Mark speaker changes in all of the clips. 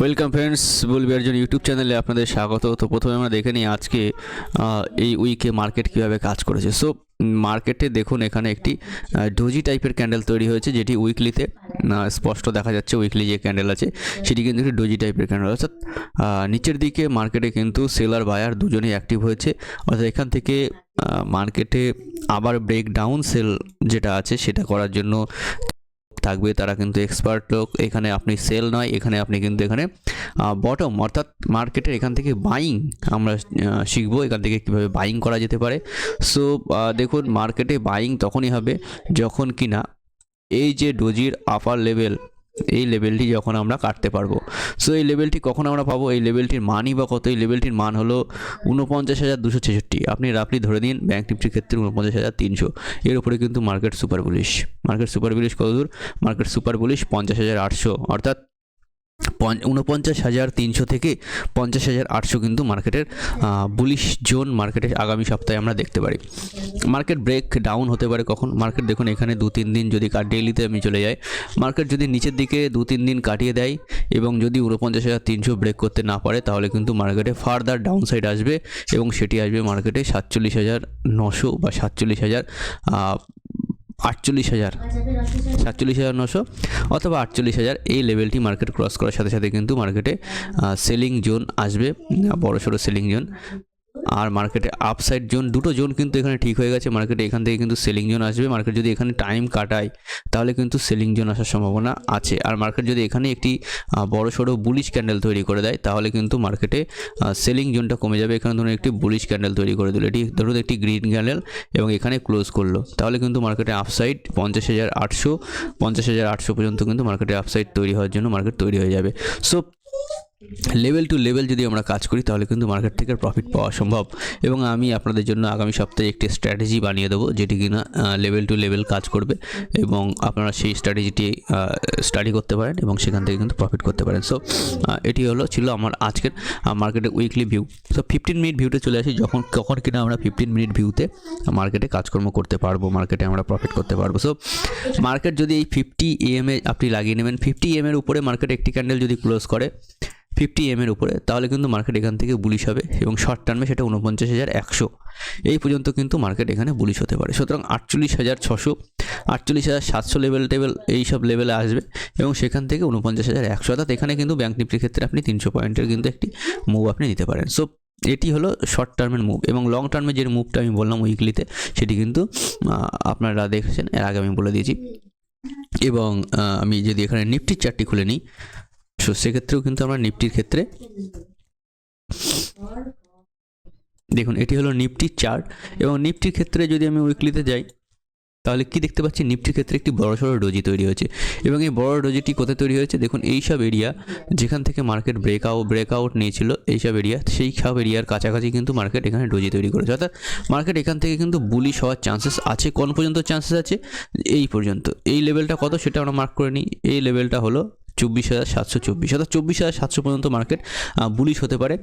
Speaker 1: Welcome friends বলবি একজন YouTube চ্যানেলে আপনাদের স্বাগত। তো প্রথমে আমরা দেখে নিই আজকে এই উইকে মার্কেট কীভাবে কাজ করেছে। সো মার্কেটে দেখুন এখানে একটি ডোজি টাইপের ক্যান্ডেল তৈরি হয়েছে, যেটি উইকলিতে স্পষ্ট দেখা যাচ্ছে উইকলি যে ক্যান্ডেল আছে, সেটি কিন্তু একটি ডোজি টাইপের ক্যান্ডেল অর্থাৎ নিচের দিকে মার্কেটে কিন্তু সেলার বায়ার দুজনেই অ্যাক্টিভ হয়েছে। অর্থাৎ এখান থেকে মার্কেটে আবার ব্রেক ডাউন সেল যেটা আছে, সেটা করার জন্য থাকবে, তারা কিন্তু এক্সপার্ট লোক, এখানে আপনি সেল নয়, এখানে আপনি কিন্তু এখানে বটম অর্থাৎ মার্কেটের এখান থেকে বাইং আমরা শিখব, এখান থেকে কীভাবে বাইং করা যেতে পারে। সো দেখুন মার্কেটে বাইং তখনই হবে যখন কিনা এই যে ডোজির আপার লেভেল এই লেভেলটি যখন আমরা কাটতে পারব। সো এই লেভেলটি কখন আমরা পাবো? এই লেভেলটির মানই বা কত? এই লেভেলটির মান হলো উনপঞ্চাশ হাজার দুশো ছেষট্টি। আপনি রাফলি ধরে দিন ব্যাঙ্ক নিফটির ক্ষেত্রে উনপঞ্চাশ হাজার তিনশো। এর উপরে কিন্তু market super bullish market super bullish কত দূর? মার্কেট সুপার বুলিশ পঞ্চাশ হাজার আটশো। অর্থাৎ উনপঞ্চাশ হাজার তিনশো থেকে পঞ্চাশ হাজার আটশো কিন্তু মার্কেটের বুলিশ জোন মার্কেটে আগামী সপ্তাহে আমরা দেখতে পারি। মার্কেট ব্রেক ডাউন হতে পারে কখন? মার্কেট দেখুন এখানে দু তিন দিন যদি ডেইলিতে আমি চলে যাই, মার্কেট যদি নিচের দিকে দু তিন দিন কাটিয়ে দেয় এবং যদি উনপঞ্চাশ হাজার তিনশো ব্রেক করতে না পারে, তাহলে কিন্তু মার্কেটে ফার্দার ডাউন সাইড আসবে এবং সেটি আসবে মার্কেটে সাতচল্লিশ হাজার নশো বা সাতচল্লিশ হাজার আটচল্লিশ হাজার, সাতচল্লিশ হাজার নশো অথবা আটচল্লিশ হাজার এই লেভেলটি মার্কেট ক্রস করার সাথে সাথে কিন্তু মার্কেটে সেলিং জোন আসবে বড়ো সড়ো সেলিং জোন আর মার্কেটে আপসাইড জোন দুটো জোন কিন্তু এখানে ঠিক হয়ে গেছে। মার্কেটে এখান থেকে কিন্তু সেলিং জোন আসবে। মার্কেট যদি এখানে টাইম কাটায়, তাহলে কিন্তু সেলিং জোন আসার সম্ভাবনা আছে। আর মার্কেট যদি এখানে একটি বড় সড়ো বুলিশ ক্যান্ডেল তৈরি করে দেয়, তাহলে কিন্তু মার্কেটে সেলিং জোনটা কমে যাবে। এখানে ধরুন একটি বুলিশ ক্যান্ডেল তৈরি করে দিল। এটি ধরুন একটি গ্রিন ক্যান্ডেল এবং এখানে ক্লোজ করল। তাহলে কিন্তু মার্কেটে আপসাইড পঞ্চাশ হাজার আটশো, পঞ্চাশ হাজার আটশো পর্যন্ত কিন্তু মার্কেটে আপসাইড তৈরি হওয়ার জন্য মার্কেট তৈরি হয়ে যাবে। সো লেভেল টু লেভেল যদি আমরা কাজ করি, তাহলে কিন্তু মার্কেট থেকে প্রফিট পাওয়া সম্ভব। এবং আমি আপনাদের জন্য আগামী সপ্তাহে একটি স্ট্র্যাটেজি বানিয়ে দেবো, যেটি কিনা লেভেল টু লেভেল কাজ করবে এবং আপনারা সেই স্ট্র্যাটেজিটি স্টাডি করতে পারেন এবং সেখান থেকে কিন্তু প্রফিট করতে পারেন। সো এটি হলো, ছিল আমার আজকের মার্কেটের weekly view so fifteen minute ভিউতে চলে আসি, যখন, কখন কিনা আমরা ফিফটিন মিনিট ভিউতে মার্কেটে কাজকর্ম করতে পারব মার্কেটে আমরা প্রফিট করতে পারব। সো মার্কেট যদি এই ফিফটি এম এ আপনি লাগিয়ে নেবেন ফিফটি এম এর উপরে মার্কেট একটি ক্যান্ডেল যদি ক্লোজ করে ফিফটি এম এর উপরে, তাহলে কিন্তু মার্কেট এখান থেকে বুলিশ হবে এবং শর্ট টার্মে সেটা উনপঞ্চাশ হাজার একশো। এই পর্যন্ত কিন্তু মার্কেট এখানে বুলিশ হতে পারে। সুতরাং আটচল্লিশ হাজার ছশো, আটচল্লিশ হাজার সাতশো লেভেল টেবেল এই সব লেভেলে আসবে এবং সেখান থেকে উনপঞ্চাশ হাজার একশো। অর্থাৎ এখানে কিন্তু ব্যাঙ্ক নিফটির ক্ষেত্রে আপনি তিনশো পয়েন্টের কিন্তু একটি মুভ আপনি নিতে পারেন। সো এটি হলো শর্ট টার্মের মুভ এবং লং টার্মে যে মুভটা আমি বললাম উইকলিতে সেটি কিন্তু আপনারা দেখেছেন, এর আগে আমি বলে দিয়েছি। এবং আমি যদি এখানে নিফটির চারটি খুলে নিই সো সেক্ষেত্রেও কিন্তু আমরা নিফটির ক্ষেত্রে দেখুন, এটি হলো নিফটির চার্ট এবং নিফটির ক্ষেত্রে যদি আমি উইকলিতে যাই, তাহলে কি দেখতে পাচ্ছি? নিফটির ক্ষেত্রে একটি বড় সড়ো ডোজি তৈরি হয়েছে এবং এই বড় ডোজিটি কোথায় তৈরি হয়েছে? দেখুন, এই সব এরিয়া যেখান থেকে মার্কেট ব্রেকআউট ব্রেকআউট নিয়েছিল, এই সব এরিয়া সেই সব এরিয়ার কাছাকাছি কিন্তু মার্কেট এখানে ডোজি তৈরি করেছে। অর্থাৎ মার্কেট এখান থেকে কিন্তু বুলিশ হওয়ার চান্সেস আছে। কোন পর্যন্ত চান্সেস আছে? এই পর্যন্ত। এই লেভেলটা কত? সেটা আমরা মার্ক করে নিই। এই লেভেলটা হলো চব্বিশ হাজার সাতশো চব্বিশ অর্থাৎ চব্বিশ হাজার সাতশো পর্যন্ত মার্কেট বুলিশ হতে পারে।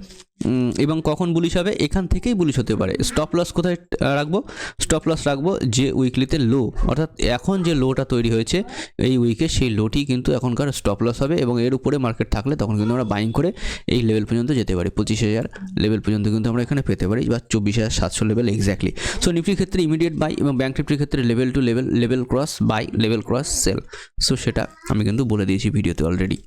Speaker 1: এবং কখন বুলিশ হবে? এখান থেকেই বুলিশ হতে পারে। স্টপ লস কোথায় রাখব? স্টপ লস রাখব যে উইকলিতে লো অর্থাৎ এখন যে লোটা তৈরি হয়েছে, এই উইকে সেই লোটি কিন্তু এখনকার স্টপ লস হবে এবং এর উপরে মার্কেট থাকলে তখন কিন্তু আমরা বাইং করে এই লেভেল পর্যন্ত যেতে পারি। পঁচিশ হাজার লেভেল পর্যন্ত কিন্তু আমরা এখানে পেতে পারি বা চব্বিশ হাজার সাতশো লেভেল এক্স্যাক্টলি সো নিফটির ক্ষেত্রে ইমিডিয়েট বাই এবং ব্যাঙ্ক নিফটির ক্ষেত্রে level to level level cross buy level cross sell so সেটা আমি কিন্তু বলে দিয়েছি ভিডিওতে অলরেডি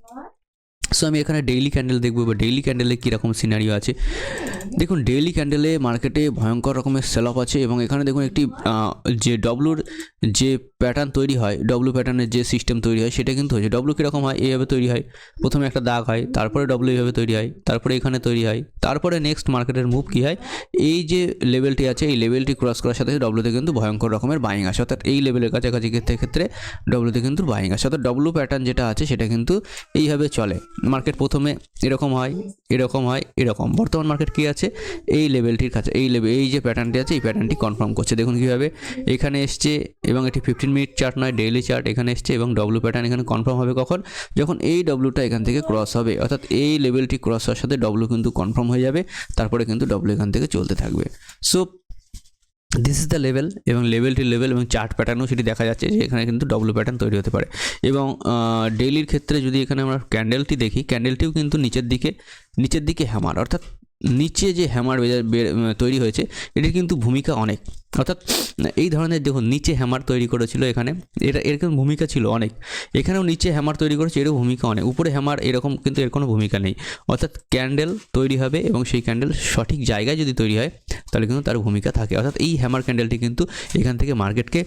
Speaker 1: সো আমি এখানে ডেইলি ক্যান্ডেল দেখব বা ডেইলি ক্যান্ডেলে কীরকম সিনারিও আছে? দেখুন ডেইলি ক্যান্ডেলে মার্কেটে ভয়ঙ্কর রকমের সেল অফ আছে এবং এখানে দেখুন একটি যে ডব্লুর যে প্যাটার্ন তৈরি হয় ডব্লু প্যাটার্নের যে সিস্টেম তৈরি হয়, সেটা কিন্তু হয়েছে। ডব্লু কীরকম হয়? এইভাবে তৈরি হয়। প্রথমে একটা দাগ হয়, তারপরে ডব্লু এইভাবে তৈরি হয়, তারপরে এখানে তৈরি হয়, তারপরে নেক্সট মার্কেটের মুভ কী হয়? এই যে লেভেলটি আছে, এই লেভেলটি ক্রস করার সাথে ডব্লুতে কিন্তু ভয়ঙ্কর রকমের বাইং আসে। অর্থাৎ এই লেভেলের কাছাকাছি ক্ষেত্রে ডব্লুতে কিন্তু বাইং আসে। অর্থাৎ ডব্লু প্যাটার্ন যেটা আছে, সেটা কিন্তু এইভাবে চলে। মার্কেট প্রথমে এরকম হয় এরকম হয়, এরকম। বর্তমান মার্কেট কী আছে? এই লেভেলটির কাছে, এই লেভেল এই যে প্যাটার্নটি আছে, এই প্যাটার্নটি কনফার্ম করছে। দেখুন কীভাবে এখানে এসছে এবং এটি ফিফটিন মিনিট চার্ট নয় ডেইলি চার্ট এখানে এসছে এবং ডব্লু প্যাটার্ন এখানে কনফার্ম হবে কখন? যখন এই ডব্লুটা এখান থেকে ক্রস হবে, অর্থাৎ এই লেভেলটি ক্রস হওয়ার সাথে ডব্লু কিন্তু কনফার্ম হয়ে যাবে, তারপরে কিন্তু ডব্লু এখান থেকে চলতে থাকবে। So this is the level এবং লেভেলটি লেভেল এবং চার্ট প্যাটার্নও সেটি দেখা যাচ্ছে যে এখানে কিন্তু ডব্লু প্যাটার্ন তৈরি হতে পারে। এবং ডেইলির ক্ষেত্রে যদি এখানে আমরা ক্যান্ডেলটি দেখি ক্যান্ডেলটিও কিন্তু নিচের দিকে নিচের দিকে হ্যামার অর্থাৎ নিচে যে হ্যামার তৈরি হয়েছে, এটির কিন্তু ভূমিকা অনেক। অর্থাৎ, এই ধরনের দেখুন, নিচে হ্যামার তৈরি করেছিল এখানে। এটা এরকম ভূমিকা ছিল অনেক। এখানেও নিচে হ্যামার তৈরি করেছে, এরও ভূমিকা অনেক। উপরে হ্যামার এরকম কিন্তু এর কোনো ভূমিকা নেই। অর্থাৎ ক্যান্ডেল তৈরি হবে এবং সেই ক্যান্ডেল সঠিক জায়গায় যদি তৈরি হয়, তাহলে কিন্তু তার ভূমিকা থাকে। অর্থাৎ এই হ্যামার ক্যান্ডেলটি কিন্তু এখান থেকে মার্কেটকে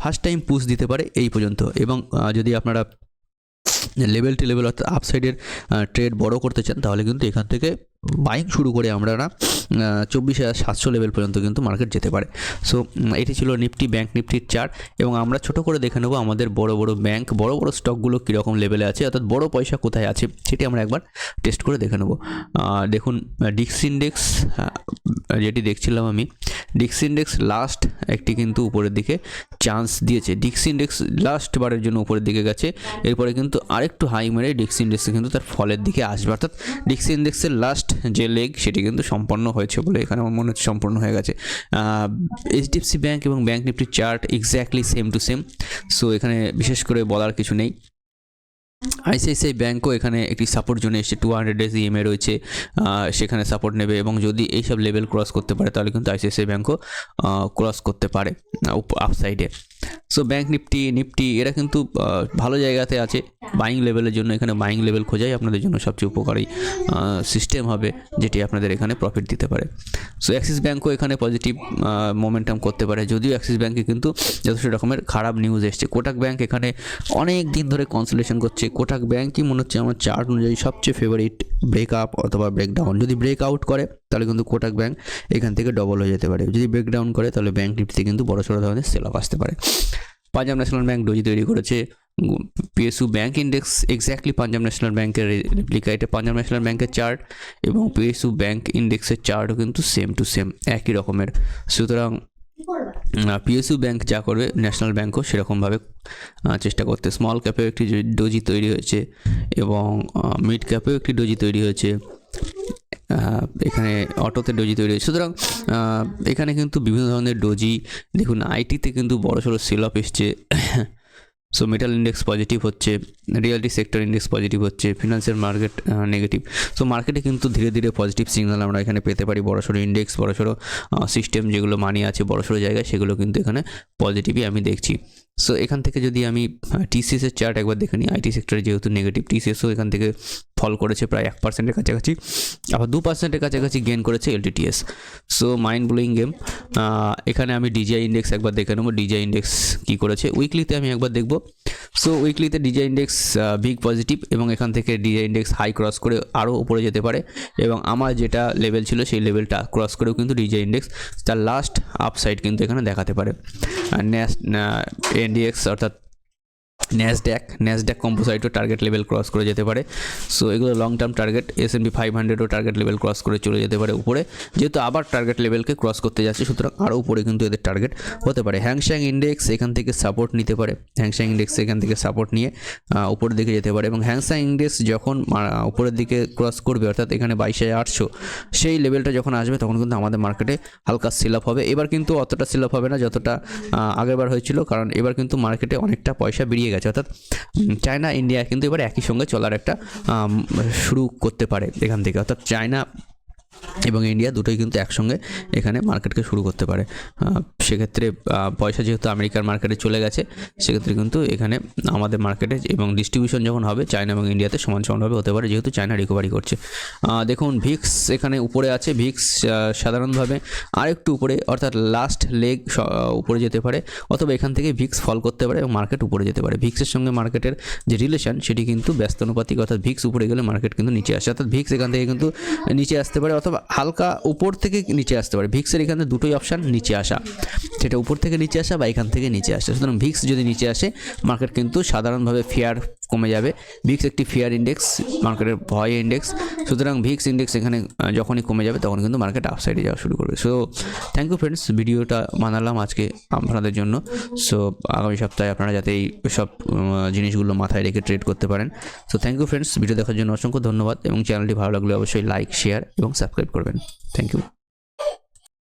Speaker 1: ফার্স্ট টাইম পুশ দিতে পারে এই পর্যন্ত। এবং যদি আপনারা লেভেল টু লেভেল অর্থাৎ আপসাইডের ট্রেড বড় করতে চান, তাহলে কিন্তু এখান থেকে বাইং শুরু করে আমরা না চব্বিশ হাজার সাতশো লেভেল পর্যন্ত কিন্তু মার্কেট যেতে পারে। সো এটি ছিল নিফটি ব্যাংক নিফটির চার্ট এবং আমরা ছোট করে দেখে নেব আমাদের বড় বড় ব্যাঙ্ক বড় বড় স্টকগুলো কীরকম লেভেলে আছে, অর্থাৎ বড় পয়সা কোথায় আছে, সেটি আমরা একবার টেস্ট করে দেখে নেব। দেখুন ডিক্স ইন্ডেক্স যেটি দেখছিলাম আমি ডিক্স ইন্ডেক্স লাস্ট একটি কিন্তু উপরের দিকে চান্স দিয়েছে। ডিক্স ইন্ডেক্স লাস্ট বারের জন্য উপরের দিকে গেছে। এরপরে কিন্তু আরেকটু হাই মেরে ডিক্স ইন্ডেক্সে কিন্তু তার ফলের দিকে আসবে। অর্থাৎ ডিক্স ইন্ডেক্সের লাস্ট যে লেগ সেটি কিন্তু সম্পন্ন হয়েছে বলে এখানে আমার মনে হচ্ছে সম্পূর্ণ হয়ে গেছে। এইচডিএফসি ব্যাংক এবং bank নিফটির chart exactly same to same so এখানে বিশেষ করে বলার কিছু নেই। আইসিআইসিআই ব্যাঙ্কও এখানে একটি সাপোর্ট জোনে এসছে টু হান্ড্রেড ডেজ ইএমএ রয়েছে সেখানে সাপোর্ট নেবে এবং যদি এইসব লেভেল ক্রস করতে পারে তাহলে কিন্তু আইসিআইসিআই ব্যাঙ্কও ক্রস করতে পারে আপসাইডে সো ব্যাঙ্ক নিফটি নিফটি এরা কিন্তু ভালো জায়গাতে আছে। বাইং লেভেলের জন্য এখানে বাইং লেভেল খোঁজাই আপনাদের জন্য সবচেয়ে উপকারী সিস্টেম হবে যেটি আপনাদের এখানে প্রফিট দিতে পারে। সো অ্যাক্সিস ব্যাঙ্কও এখানে পজিটিভ মোমেন্টাম করতে পারে। যদিও অ্যাক্সিস ব্যাঙ্কে কিন্তু যথেষ্ট রকমের খারাপ নিউজ এসছে। কোটাক ব্যাঙ্ক এখানে অনেক দিন ধরে কনসোলেশন করছে। কোটাক ব্যাঙ্কই মনে হচ্ছে আমার চার্ট অনুযায়ী সবচেয়ে ফেভারিট ব্রেক আপ অথবা ব্রেকডাউন যদি ব্রেক আউট করে, তাহলে কিন্তু কোটাক ব্যাঙ্ক এখান থেকে ডবল হয়ে যেতে পারে। যদি ব্রেকডাউন করে, তাহলে ব্যাংক নিফটিতে কিন্তু বড় সড়ো ধরনের সেল অফ আসতে পারে। পাঞ্জাব ন্যাশনাল ব্যাংক ডোজি তৈরি করেছে। PSU bank index exactly Punjab national ব্যাঙ্কের রেপ্লিকা এটা পাঞ্জাব ন্যাশনাল ব্যাঙ্কের চার্ট এবং পিএসইউ ব্যাঙ্ক ইন্ডেক্সের চার্টও কিন্তু সেম টু সেম একই রকমের। সুতরাং পিএসইউ ব্যাংক যা করবে ন্যাশনাল ব্যাংকও সেরকমভাবে চেষ্টা করতে। স্মল ক্যাপেও একটি ডোজি তৈরি হয়েছে এবং মিড ক্যাপেও একটি ডোজি তৈরি হয়েছে। এখানে অটোতে ডোজি তৈরি হয়েছে। সুতরাং এখানে কিন্তু বিভিন্ন ধরনের ডোজি, দেখুন আইটিতে কিন্তু বড় সড়ো সেল অফ এসছে। সো মেটাল ইন্ডেক্স পজিটিভ হচ্ছে রিয়েলিটি সেক্টর ইন্ডেক্স পজিটিভ হচ্ছে ফিনান্সিয়াল মার্কেট নেগেটিভ সো মার্কেটে কিন্তু ধীরে ধীরে পজিটিভ সিগনাল আমরা এখানে পেতে পারি। বড় সড়ো ইন্ডেক্স বড় সড়ো সিস্টেম যেগুলো মানি আছে বড় সড়ো জায়গায়, সেগুলো কিন্তু এখানে পজিটিভই আমি দেখছি। সো এখান থেকে যদি আমি টিসিএসের চার্ট একবার দেখে নিই আইটি সেক্টরে যেহেতু নেগেটিভ টিসিএসও এখান থেকে ফল করেছে প্রায় এক পার্সেন্টের কাছাকাছি। আবার দু পার্সেন্টের কাছাকাছি গেন করেছে LTTS so mind blowing game এখানে আমি ডিজিআই ইন্ডেক্স একবার দেখে নেব। ডিজিআই ইন্ডেক্স কী করেছে? উইকলিতে আমি একবার দেখব। সো উইকলিতে ডিজিআই ইন্ডেক্স বিগ পজিটিভ এবং এখান থেকে ডিজিআই ইন্ডেক্স হাই ক্রস করে আরও উপরে যেতে পারে। এবং আমার যেটা লেভেল ছিল সেই লেভেলটা ক্রস করেও কিন্তু ডিজিআই ইন্ডেক্স তার লাস্ট আপসাইড কিন্তু এখানে দেখাতে পারে। ন্যাস এনডিএক্স অর্থাৎ ন্যাসড্যাক ন্যাসড্যাক কম্পোসাইটও টার্গেট লেভেল ক্রস করে যেতে পারে। সো এগুলো long term target S and P five হান্ড্রেডও target level cross করে চলে যেতে পারে উপরে। যেহেতু আবার টার্গেট লেভেলকে ক্রস করতে যাচ্ছে, সুতরাং আরও উপরে কিন্তু এদের টার্গেট হতে পারে। হ্যাংশ্যাং ইন্ডেক্স এখান থেকে সাপোর্ট নিতে পারে। হ্যাংশ্যাং ইন্ডেক্স এখান থেকে সাপোর্ট নিয়ে উপরের দিকে যেতে পারে। এবং হ্যাংশ্যাং ইন্ডেক্স যখন উপরের দিকে ক্রস করবে, অর্থাৎ এখানে বাইশ হাজার আটশো, সেই লেভেলটা যখন আসবে, তখন কিন্তু আমাদের মার্কেটে হালকা সেল আপ হবে। এবার কিন্তু অতটা সেল আপ হবে না, যতটা আগেরবার হয়েছিল। কারণ এবার কিন্তু মার্কেটে অনেকটা পয়সা বেরিয়ে গেছে। অর্থাৎ চায়না, ইন্ডিয়া কিন্তু এবার একই সঙ্গে চলার একটা শুরু করতে পারে এখান থেকে। অর্থাৎ, চায়না এবং ইন্ডিয়া দুটোই কিন্তু একসঙ্গে এখানে মার্কেটকে শুরু করতে পারে। সেক্ষেত্রে পয়সা যেহেতু আমেরিকার মার্কেটে চলে গেছে, সেক্ষেত্রে কিন্তু এখানে আমাদের মার্কেটে এবং ডিস্ট্রিবিউশন যখন হবে চায়না এবং ইন্ডিয়াতে সমান সমানভাবে হতে পারে, যেহেতু চায়না রিকভারি করছে। দেখুন ভিক্স এখানে উপরে আছে। ভিক্স সাধারণভাবে আরেকটু উপরে, অর্থাৎ লাস্ট লেগ উপরে যেতে পারে, অথবা এখান থেকে ভিক্স ফল করতে পারে এবং মার্কেট উপরে যেতে পারে। ভিক্সের সঙ্গে মার্কেটের যে রিলেশন সেটি কিন্তু ব্যস্তানুপাতিক অর্থাৎ ভিক্স উপরে গেলে মার্কেট কিন্তু নিচে আসে। অর্থাৎ ভিক্স এখান থেকে কিন্তু নিচে আসতে পারে অথবা হালকা উপর থেকে নিচে আসতে পারে। ভিক্সের এখানে দুটোই অপশান নিচে আসা। সেটা উপর থেকে নিচে আসা বা এখান থেকে নিচে আসা। সুতরাং ভিক্স যদি নিচে আসে মার্কেট কিন্তু সাধারণভাবে ফেয়ার কমে যাবে। ভিক্স একটি ফেয়ার ইন্ডেক্স মার্কেটের ভয় ইন্ডেক্স সুতরাং ভিক্স ইন্ডেক্স এখানে যখনই কমে যাবে, তখন কিন্তু মার্কেট আপসাইডে যাওয়া শুরু করবে। সো থ্যাংক ইউ ফ্রেন্ডস ভিডিওটা বানালাম আজকে আপনাদের জন্য। সো আগামী সপ্তাহে আপনারা যাতে এই সব জিনিসগুলো মাথায় রেখে ট্রেড করতে পারেন। So thank you friends video দেখার জন্য অসংখ্য ধন্যবাদ এবং চ্যানেলটি ভালো লাগলে অবশ্যই লাইক শেয়ার এবং সাবস্ক্রাইব করবেন। Thank you